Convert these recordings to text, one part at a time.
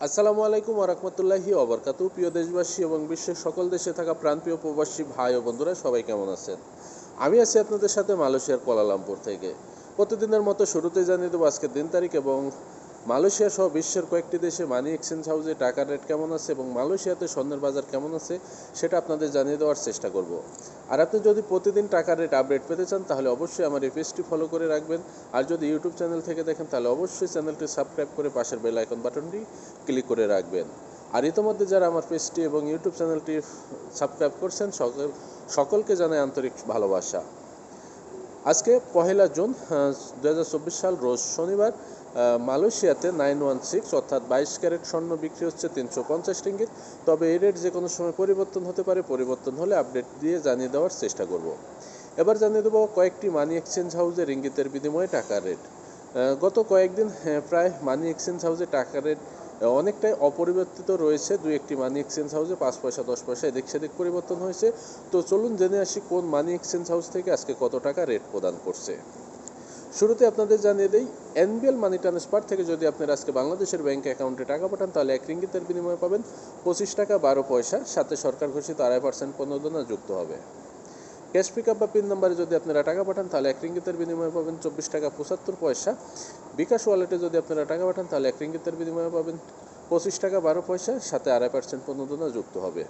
আসসালামু আলাইকুম আরহামতুল্লাহি অবরকাতু প্রিয় দেশবাসী এবং বিশ্বের সকল দেশে থাকা প্রাণপ্রিয় প্রবাসী ভাই ও বন্ধুরা, সবাই কেমন আছেন? আমি আছি আপনাদের সাথে মালয়েশিয়ার কোলালামপুর থেকে। প্রতিদিনের মতো শুরুতে জানিয়ে দেবো আজকের দিন তারিখ এবং মালয়েশিয়া সহ বিশ্বের কয়েকটি দেশে মানি এক্সচেঞ্জ হাউসে টাকার রেট কেমন আছে এবং মালয়েশিয়াতে স্বর্ণের বাজার কেমন আছে, সেটা আপনাদের জানিয়ে দেওয়ার চেষ্টা করব। আর আপনি যদি প্রতিদিন টাকার রেট আপডেট পেতে চান, তাহলে অবশ্যই আমার এই পেজটি ফলো করে রাখবেন। আর যদি ইউটিউব চ্যানেল থেকে দেখেন, তাহলে অবশ্যই চ্যানেলটি সাবস্ক্রাইব করে পাশের বেল আইকন বাটনটি ক্লিক করে রাখবেন। আর ইতোমধ্যে যারা আমার পেজটি এবং ইউটিউব চ্যানেলটি সাবস্ক্রাইব করছেন, সকল, সকলকে জানাই আন্তরিক ভালোবাসা। আজকে পহেলা জুন দু হাজার চব্বিশ সাল, রোজ শনিবার। মালয়েশিয়াতে নাইন ওয়ান সিক্স অর্থাৎ বাইশ ক্যারেট স্বর্ণ বিক্রি হচ্ছে তিনশো পঞ্চাশ রিঙ্গিত। তবে এই রেট যে কোনো সময় পরিবর্তন হতে পারে পরিবর্তন হলে আপডেট দিয়ে জানিয়ে দেওয়ার চেষ্টা করব। এবার জানিয়ে দেবো কয়েকটি মানি এক্সচেঞ্জ হাউসে রিঙ্গিতের বিনিময়ে টাকার রেট গত কয়েকদিন হ্যাঁ, প্রায় মানি এক্সচেঞ্জ হাউসে টাকার রেট অনেকটাই অপরিবর্তিত রয়েছে। দুই একটি মানি এক্সচেঞ্জ হাউসে পাঁচ পয়সা দশ পয়সা এদিক সেদিক পরিবর্তন হয়েছে। তো চলুন জেনে আসি কোন মানি এক্সচেঞ্জ হাউস থেকে আজকে কত টাকা রেট প্রদান করছে। শুরুতে আপনাদের জানিয়ে দেই, এনবিএল মানি ট্রান্সফার থেকে যদি আপনার আজকে বাংলাদেশের ব্যাংক অ্যাকাউন্টে টাকা পাঠান, তাহলে এক রিঙ্গিতের বিনিময়ে পাবেন পঁচিশ টাকা বারো পয়সা। সাথে সরকার ঘোষিত আড়াই পার্সেন্ট প্রণোদনা যুক্ত হবে। ক্যাশ পিক আপ বা পিন নাম্বারে যদি আপনারা টাকা পাঠান, তাহলে এক রিঙ্গিতের বিনিময়ে পাবেন চব্বিশ টাকা পঁচাত্তর পয়সা। বিকাশ ওয়ালেটে যদি আপনারা টাকা পাঠান, তাহলে এক রিঙ্গিতের বিনিময়ে পাবেন পঁচিশ টাকা বারো পয়সা। সাথে আড়াই পার্সেন্ট প্রণোদনা যুক্ত হবে।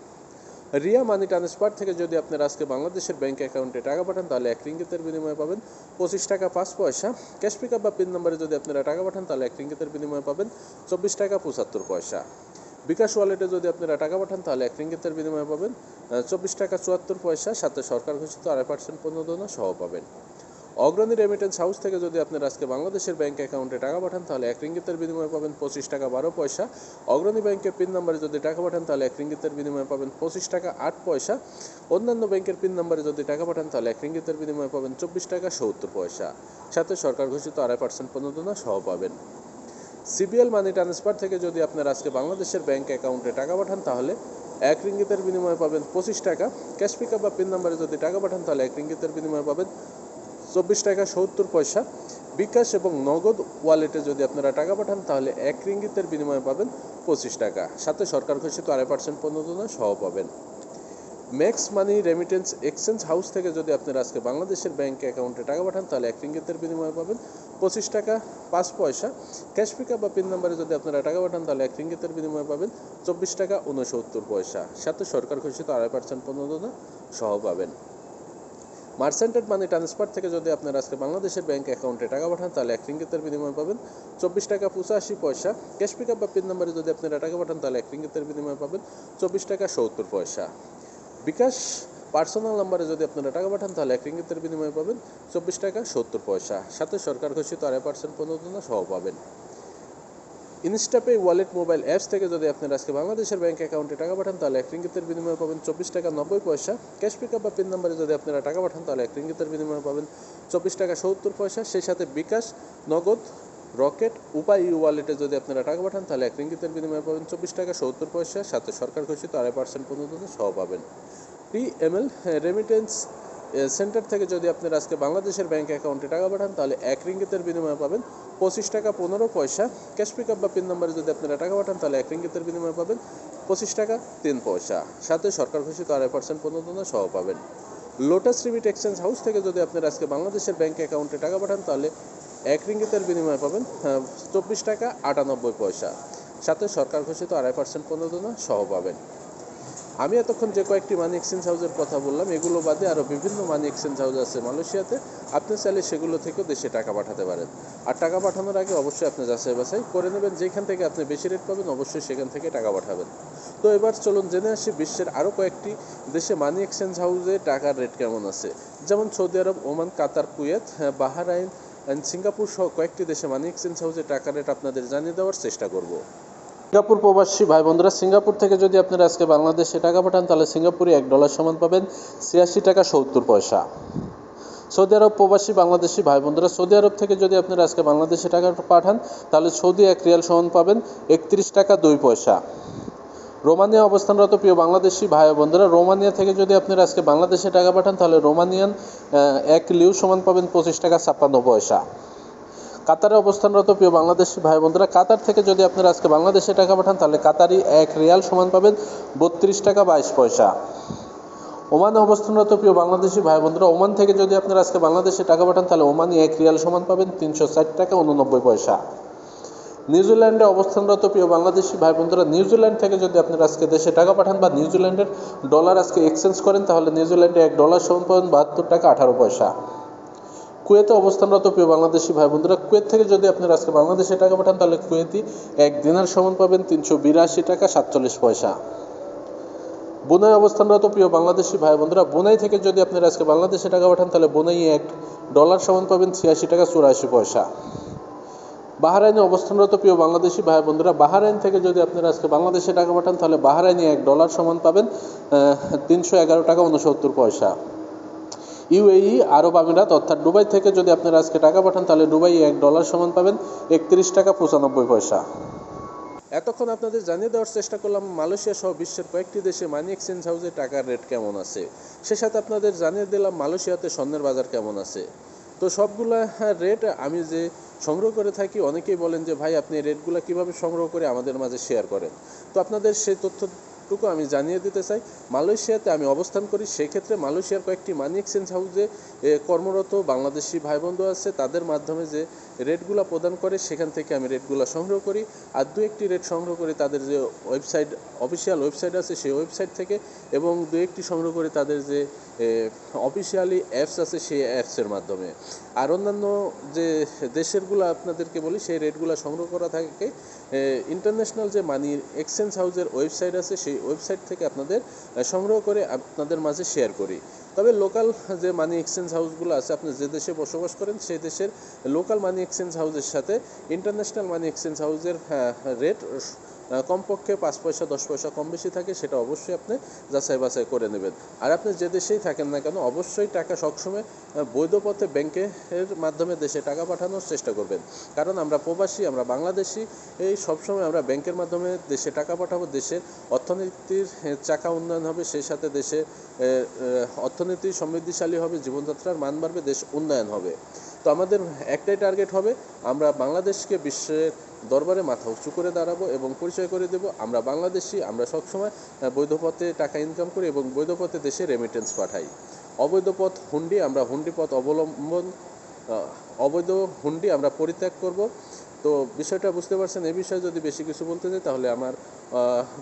রিয়া মানি ট্রান্সফার থেকে যদি আপনারা আজকে বাংলাদেশের ব্যাঙ্ক অ্যাকাউন্টে টাকা পাঠান, তাহলে এক রিঙ্গিতের বিনিময়ে পাবেন পঁচিশ টাকা পাঁচ পয়সা। ক্যাশ পিক বা পিন নম্বরে যদি আপনারা টাকা পাঠান, তাহলে এক রিঙ্গিতের বিনিময়ে পাবেন চব্বিশ টাকা পঁচাত্তর পয়সা। বিকাশ ওয়ালেটে যদি আপনারা টাকা পাঠান, তাহলে এক রিঙ্গিতের বিনিময়ে পাবেন চব্বিশ টাকা চুয়াত্তর পয়সা। সাথে সরকার ঘোষিত আড়াই পার্সেন্ট পণ্যদনা সহ পাবেন। অগ্রণী রেমিটেন্স হাউস থেকে যদি আপনার আজকে বাংলাদেশের ব্যাংক অ্যাকাউন্টে টাকা পাঠান, তাহলে এক রিঙ্গিতের বিনিময়ে পাবেন পঁচিশ টাকা বারো পয়সা। অগ্রণী ব্যাংকের পিন নাম্বারে যদি টাকা পাঠান, তাহলে এক রিঙ্গিতের বিনিময়ে পাবেন পঁচিশ টাকা আট পয়সা। অন্যান্য ব্যাংকের পিন নাম্বারে যদি টাকা পাঠান, তাহলে এক রিঙ্গিতের বিনিময়ে পাবেন চব্বিশ টাকা সত্তর পয়সা। সাথে সরকার ঘোষিত আড়াই পার্সেন্ট প্রণোদনা সহ পাবেন। সিবিএল মানি ট্রান্সফার থেকে যদি আপনার আজকে বাংলাদেশের ব্যাংক অ্যাকাউন্টে টাকা পাঠান, তাহলে এক রিঙ্গিতের বিনিময়ে পাবেন পঁচিশ টাকা। ক্যাশ পিক বা পিন নাম্বারে যদি টাকা পাঠান, তাহলে এক রিঙ্গিতের বিনিময়ে পাবেন চব্বিশ টাকা সত্তর পয়সা। বিকাশ এবং নগদ ওয়ালেটে যদি আপনারা টাকা পাঠান, তাহলে এক রিঙ্গিতের বিনিময়ে পাবেন পঁচিশ টাকা। সাথে সরকার ঘোষিত আড়াই পার্সেন্ট প্রণোদনা সহ পাবেন। Max money remittance exchange house থেকে যদি আপনারা আজকে বাংলাদেশের ব্যাংক অ্যাকাউন্টে টাকা পাঠান, তাহলে এক রিঙ্গিতের বিনিময়ে পাবেন পঁচিশ টাকা পাঁচ পয়সা। ক্যাশ পিক বা পিন নাম্বারে যদি আপনারা টাকা পাঠান, তাহলে এক রিঙ্গিতের বিনিময়ে পাবেন চব্বিশ টাকা উনসত্তর পয়সা। সাথে সরকার ঘোষিত আড়াই পার্সেন্ট প্রণোদনা সহ পাবেন। মার্সেন্টেড মানি ট্রান্সফার থেকে যদি আপনার আজকে বাংলাদেশের ব্যাংক অ্যাকাউন্টে টাকা পাঠান, তাহলে এক রিঙ্গিতের বিনিময়ে পাবেন চব্বিশ টাকা পঁচাশি পয়সা। ক্যাশ পিক আপ বা পিন নাম্বারে যদি আপনারা টাকা পাঠান, তাহলে এক রিঙ্গিতের বিনিময়ে পাবেন চব্বিশ টাকা সত্তর পয়সা। বিকাশ পার্সোনাল নাম্বারে যদি আপনারা টাকা পাঠান, তাহলে এক রিঙ্গিতের বিনিময়ে পাবেন চব্বিশ টাকা সত্তর পয়সা। সাথে সরকার ঘোষিত আড়াই পার্সেন্ট প্রণোদনা সহ পাবেন। ইনস্টাপে ওয়ালেট মোবাইল অ্যাপস থেকে যদি আপনারা আজকে বাংলাদেশের ব্যাংক অ্যাকাউন্টে টাকা পাঠান, তাহলে এক রিঙ্গিতের বিনিময়ে পাবেন চব্বিশ টাকা নব্বই পয়সা। ক্যাশ পিক বা পিন নাম্বারে যদি আপনারা টাকা পাঠান, তাহলে এক রিঙ্গিতের বিনিময়ে পাবেন চব্বিশ টাকা সত্তর পয়সা। সেই সাথে বিকাশ, নগদ, রকেট, উপায় ই ওয়ালেটে যদি আপনারা টাকা পাঠান, তাহলে এক রিঙ্গিতের বিনিময়ে পাবেন চব্বিশ টাকা সত্তর পয়সা। সাথে সরকার ঘোষিত আড়াই পার্সেন্ট পর্যন্ত সহ পাবেন। P M PML remittance centre থেকে যদি আপনারা আজকে বাংলাদেশের ব্যাংক অ্যাকাউন্টে টাকা পাঠান, তাহলে এক রিঙ্গিতের বিনিময়ে পাবেন পঁচিশ টাকা পনেরো পয়সা। ক্যাশ পিক বা পিন নাম্বারে যদি আপনারা টাকা পাঠান, তাহলে এক রিঙ্গিতের বিনিময়ে পাবেন পঁচিশ টাকা তিন পয়সা। সাথে সরকার ঘোষিত আড়াই পার্সেন্ট প্রণোদনা সহ পাবেন। লোটাস রিমিট এক্সচেঞ্জ হাউস থেকে যদি আপনারা আজকে বাংলাদেশের ব্যাংক অ্যাকাউন্টে টাকা পাঠান, তাহলে এক রিঙ্গিতের বিনিময়ে পাবেন চব্বিশ টাকা আটানব্বই পয়সা। সাথে সরকার ঘোষিত আড়াই পার্সেন্ট প্রণোদনা সহ পাবেন। আমি এতক্ষণ যে কয়েকটি মানি এক্সচেঞ্জ হাউসের কথা বললাম এগুলো বাদে আরও বিভিন্ন মানি এক্সচেঞ্জ হাউস আছে মালয়েশিয়াতে। আপনি চাইলে সেগুলো থেকেও দেশে টাকা পাঠাতে পারেন। আর টাকা পাঠানোর আগে অবশ্যই আপনি যাচাই বাছাই করে নেবেন। যেখান থেকে আপনি বেশি রেট পাবেন অবশ্যই সেখান থেকে টাকা পাঠাবেন। তো এবার চলুন জেনে আসি বিশ্বের আরও কয়েকটি দেশে মানি এক্সচেঞ্জ হাউসে টাকার রেট কেমন আছে। যেমন Saudi Arab Oman Qatar Kuwait হ্যাঁ, বাহারাইন সিঙ্গাপুর সহ কয়েকটি দেশে মানি এক্সচেঞ্জ হাউসে টাকার রেট আপনাদের জানিয়ে দেওয়ার চেষ্টা করব। সিঙ্গাপুর প্রবাসী ভাই বন্ধুরা, সিঙ্গাপুর থেকে যদি আপনারা আজকে বাংলাদেশে টাকা পাঠান, তাহলে সিঙ্গাপুরে এক ডলার সমান পাবেন ছিয়াশি টাকা সত্তর পয়সা। সৌদি আরব প্রবাসী বাংলাদেশি ভাই বন্ধুরা, সৌদি আরব থেকে যদি আপনারা আজকে বাংলাদেশে টাকা পাঠান, তাহলে সৌদি এক রিয়াল সমান পাবেন একত্রিশ টাকা দুই পয়সা। রোমানিয়া অবস্থানরত প্রিয় বাংলাদেশি ভাই বন্ধুরা, রোমানিয়া থেকে যদি আপনারা আজকে বাংলাদেশে টাকা পাঠান, তাহলে রোমানিয়ান এক লিউ সমান পাবেন পঁচিশ টাকা ছাপ্পান্ন পয়সা। কাতারে অবস্থানরত প্রিয় বাংলাদেশি ভাই বোনরা, কাতার থেকে যদি আপনারা আজকে বাংলাদেশে টাকা পাঠান, তাহলে কাতারি এক রিয়াল সমান পাবেন বত্রিশ টাকা বাইশ পয়সা। ওমানে অবস্থানরত প্রিয় বাংলাদেশি ভাই বোনরা, ওমান থেকে যদি আপনারা আজকে বাংলাদেশে টাকা পাঠান, তাহলে ওমানি এক রিয়াল সমান পাবেন তিনশো ষাট টাকা উননব্বই পয়সা। নিউজিল্যান্ডে অবস্থানরত প্রিয় বাংলাদেশি ভাই বোনরা, নিউজিল্যান্ড থেকে যদি আপনারা আজকে দেশে টাকা পাঠান বা নিউজিল্যান্ডের ডলার আজকে এক্সচেঞ্জ করেন, তাহলে নিউজিল্যান্ডে এক ডলার সমান পাবেন বাহাত্তর টাকা আঠারো পয়সা। কুয়েতে অবস্থানরত প্রিয় বাংলাদেশি ভাই বোনরা কুয়েত থেকে যদি আপনারা আজকে বাংলাদেশে টাকা পাঠান, তাহলে কুয়েতি এক দিনার সমান পাবেন তিনশো বিরাশি টাকা সাতচল্লিশ পয়সা। বুনাই অবস্থানরত প্রিয় বাংলাদেশি ভাই বোনরা বোনাই থেকে যদি আপনারা আজকে বাংলাদেশে টাকা পাঠান, তাহলে বোনাই এক ডলার সমান পাবেন ছিয়াশি টাকা চুরাশি পয়সা। বাহারাইনে অবস্থানরত প্রিয় বাংলাদেশি ভাই বোনরা বাহারাইন থেকে যদি আপনারা আজকে বাংলাদেশে টাকা পাঠান, তাহলে বাহারাইনে এক ডলার সমান পাবেন তিনশো এগারো টাকা উনসত্তর পয়সা। ইউএই, আরব আমিরাত, অর্থাৎ দুবাই থেকে যদি আপনারা আজকে টাকা পাঠান, তাহলে দুবাই এক ডলার সমান পাবেন, একত্রিশ টাকা পঁচানব্বই পয়সা। এতক্ষণ আপনাদের জানিয়ে দেওয়ার চেষ্টা করলাম, মালয়েশিয়া সহ বিশ্বের কয়েকটি দেশে মানি এক্সচেঞ্জ হাউসে টাকার রেট কেমন আছে? সে সাথে আপনাদের জানিয়ে দিলাম, মালয়েশিয়াতে স্বর্ণের বাজার কেমন আছে? তো সবগুলা রেট আমি যে সংগ্রহ করে থাকি, অনেকেই বলেন যে, ভাই, আপনি রেটগুলো কীভাবে সংগ্রহ করে আমাদের মাঝে শেয়ার করেন? তো আপনাদের সেই তথ্যটুকু আমি জানিয়ে দিতে চাই, মালয়েশিয়াতে আমি অবস্থান করি, সেক্ষেত্রে মালয়েশিয়ার কয়েকটি মানি এক্সচেঞ্জ হাউসে কর্মরত বাংলাদেশি ভাই বন্ধু আছে, তাদের মাধ্যমে যে রেটগুলো প্রদান করে, সেখান থেকে আমি রেটগুলো সংগ্রহ করি। আর দু একটি রেট সংগ্রহ করে তাদের যে ওয়েবসাইট, অফিসিয়াল ওয়েবসাইট আছে সেই ওয়েবসাইট থেকে এবং দু একটি সংগ্রহ করে তাদের যে অফিসিয়ালি অ্যাপস আছে সেই অ্যাপসের মাধ্যমে। আর অন্যান্য যে দেশেরগুলো আপনাদেরকে বলি, সেই রেটগুলো সংগ্রহ করা থাকে ইন্টারন্যাশনাল যে মানি এক্সচেঞ্জ হাউসের ওয়েবসাইট আছে সেই ওয়েবসাইট থেকে আপনাদের সংগ্রহ করে আপনাদের মাঝে শেয়ার করি। তবে লোকাল যে মানি এক্সচেঞ্জ হাউসগুলো আছে, আপনি যে দেশে বসবাস করেন, সেই দেশের লোকাল মানি এক্সচেঞ্জ হাউসের সাথে ইন্টারন্যাশনাল মানি এক্সচেঞ্জ হাউসের রেট কমপক্ষে পাঁচ পয়সা, দশ পয়সা কম বেশি থাকে, সেটা অবশ্যই আপনি যাচাই বাছাই করে নেবেন। আর আপনি যে দেশেই থাকেন না কেন, অবশ্যই টাকা সবসময় বৈধ পথে ব্যাংকের মাধ্যমে দেশে টাকা পাঠানোর চেষ্টা করবেন। কারণ আমরা প্রবাসী, আমরা বাংলাদেশি, এই সবসময় আমরা ব্যাংকের মাধ্যমে দেশে টাকা পাঠাবো, দেশের অর্থনীতির চাকা উন্নয়ন হবে, সেই সাথে দেশে অর্থনীতি সমৃদ্ধিশালী হবে, জীবনযাত্রার মান বাড়বে, দেশ উন্নয়ন হবে। তো আমাদের একটাই টার্গেট হবে, আমরা বাংলাদেশকে বিশ্বের দরবারে মাথা উঁচু করে দাঁড়াবো এবং পরিচয় করে দেব। আমরা বাংলাদেশি, আমরা সবসময় বৈধ পথে টাকা ইনকাম করি এবং বৈধ পথে দেশে রেমিটেন্স পাঠাই। অবৈধ পথ হুন্ডি, আমরা হুন্ডি পথ অবলম্বন অবৈধ হুন্ডি আমরা পরিত্যাগ করব। তো বিষয়টা বুঝতে পারছেন, এই বিষয়ে যদি বেশি কিছু বলতে চাই, তাহলে আমার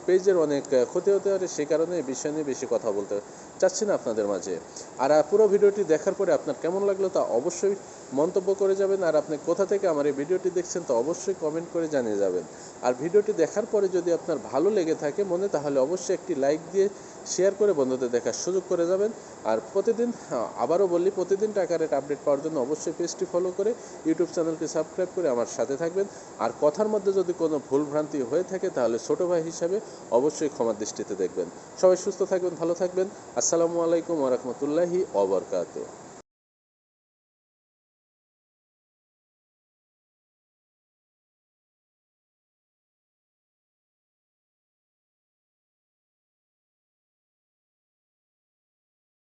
পেজের অনেক ক্ষতি হতে পারে সেই কারণে এই বিষয় নিয়ে বেশি কথা বলতে চাচ্ছি না আপনাদের মাঝে। আর পুরো ভিডিওটি দেখার পরে আপনার কেমন লাগল তা অবশ্যই মন্তব্য করে যাবেন, আর আপনি কোথা থেকে আমার এই ভিডিওটি দেখছেন তা অবশ্যই কমেন্ট করে জানিয়ে যাবেন। আর ভিডিওটি দেখার পরে যদি আপনার ভালো লেগে থাকে মনে, তাহলে অবশ্যই একটি লাইক দিয়ে শেয়ার করে বন্ধুদের দেখার সুযোগ করে যাবেন। আর প্রতিদিন আবারও বললি, প্রতিদিন টাকা রেট আপডেট পাওয়ার জন্য অবশ্যই পেজটি ফলো করে ইউটিউব চ্যানেলকে সাবস্ক্রাইব করে আমার সাথে থাকবেন। আর কথার মধ্যে যদি কোনো ভুল ভ্রান্তি হয়ে থাকে, তাহলে ছোট ভাই হিসাবে অবশ্যই ক্ষমার দৃষ্টিতে দেখবেন। সবাই সুস্থ থাকবেন, ভালো থাকবেন। আসসালামু আলাইকুম ওরহমতুল্লাহি অবরকাত